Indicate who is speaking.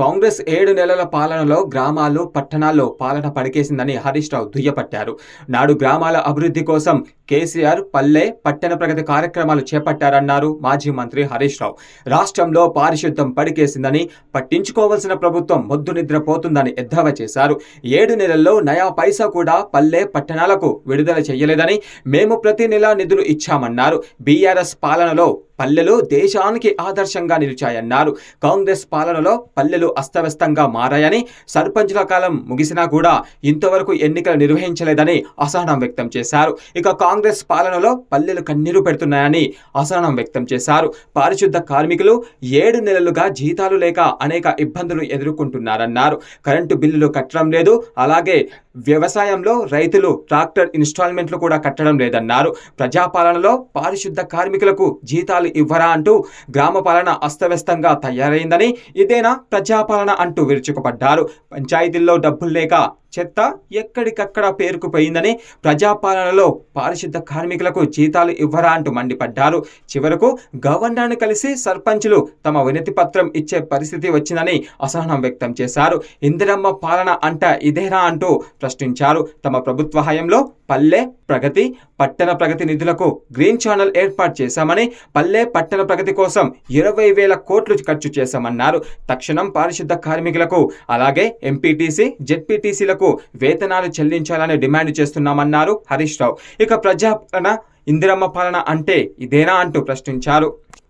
Speaker 1: కాంగ్రెస్ ఏడు నెలల పాలనలో గ్రామాలు పట్టణాల్లో పాలన పడికేసిందని హరీష్ రావు దుయ్యపట్టారు. నాడు గ్రామాల అభివృద్ధి కోసం కేసీఆర్ పల్లె పట్టణ ప్రగతి కార్యక్రమాలు చేపట్టారన్నారు మాజీ మంత్రి హరీష్ రావు. రాష్ట్రంలో పారిశుద్ధం పడికేసిందని పట్టించుకోవాల్సిన ప్రభుత్వం మొద్దు నిద్రపోతుందని ఎద్దావా చేశారు. ఏడు నెలల్లో నయా పైసా కూడా పల్లె పట్టణాలకు విడుదల చేయలేదని మేము ప్రతి నెల నిధులు ఇచ్చామన్నారు. బీఆర్ఎస్ పాలనలో పల్లెలు దేశానికి ఆదర్శంగా నిలిచాయన్నారు. కాంగ్రెస్ పాలనలో పల్లెలు అస్తవ్యస్తంగా మారాయని సర్పంచుల కాలం ముగిసినా కూడా ఇంతవరకు ఎన్నికలు నిర్వహించలేదని అసహనం వ్యక్తం చేశారు. ఇక కాంగ్రెస్ పాలనలో పల్లెలు కన్నీరు పెడుతున్నాయని అసహనం వ్యక్తం చేశారు. పారిశుద్ధ కార్మికులు ఏడు నెలలుగా జీతాలు లేక అనేక ఇబ్బందులు ఎదుర్కొంటున్నారన్నారు. కరెంటు బిల్లులు కట్టడం లేదు. అలాగే వ్యవసాయంలో రైతులు ట్రాక్టర్ ఇన్స్టాల్మెంట్లు కూడా కట్టడం లేదన్నారు. ప్రజాపాలనలో పారిశుద్ధ కార్మికులకు జీతాలు ఇవ్వరా అంటూ గ్రామ పాలన అస్తవ్యస్తంగా తయారైందని ఇదేనా ప్రజా ప్రజాపాలన అంటూ విరుచుకుపడ్డారు. పంచాయతీల్లో డబ్బులు లేక చెత్త ఎక్కడికక్కడ పేరుకుపోయిందని ప్రజాపాలనలో పారిశుద్ధ కార్మికులకు జీతాలు ఇవ్వరా అంటూ మండిపడ్డారు. చివరకు గవర్నర్ను కలిసి సర్పంచులు తమ వినతి పత్రం ఇచ్చే పరిస్థితి వచ్చిందని అసహనం వ్యక్తం చేశారు. ఇందిరమ్మ పాలన అంట ఇదేనా అంటూ ప్రశ్నించారు. తమ ప్రభుత్వ హయంలో పల్లె ప్రగతి పట్టణ ప్రగతి నిధులకు గ్రీన్ ఛానల్ ఏర్పాటు చేశామని పల్లె పట్టణ ప్రగతి కోసం ఇరవై వేల కోట్లు ఖర్చు చేశామన్నారు. తక్షణం పారిశుద్ధ కార్మికులకు అలాగే ఎంపీటీసీ జెడ్పీటీసీలకు వేతనాలు చెల్లించాలని డిమాండ్ చేస్తున్నామన్నారు హరీష్ రావు. ఇక ప్రజాపాలన ఇందిరమ్మ పాలన అంటే ఇదేనా అంటూ ప్రశ్నించారు.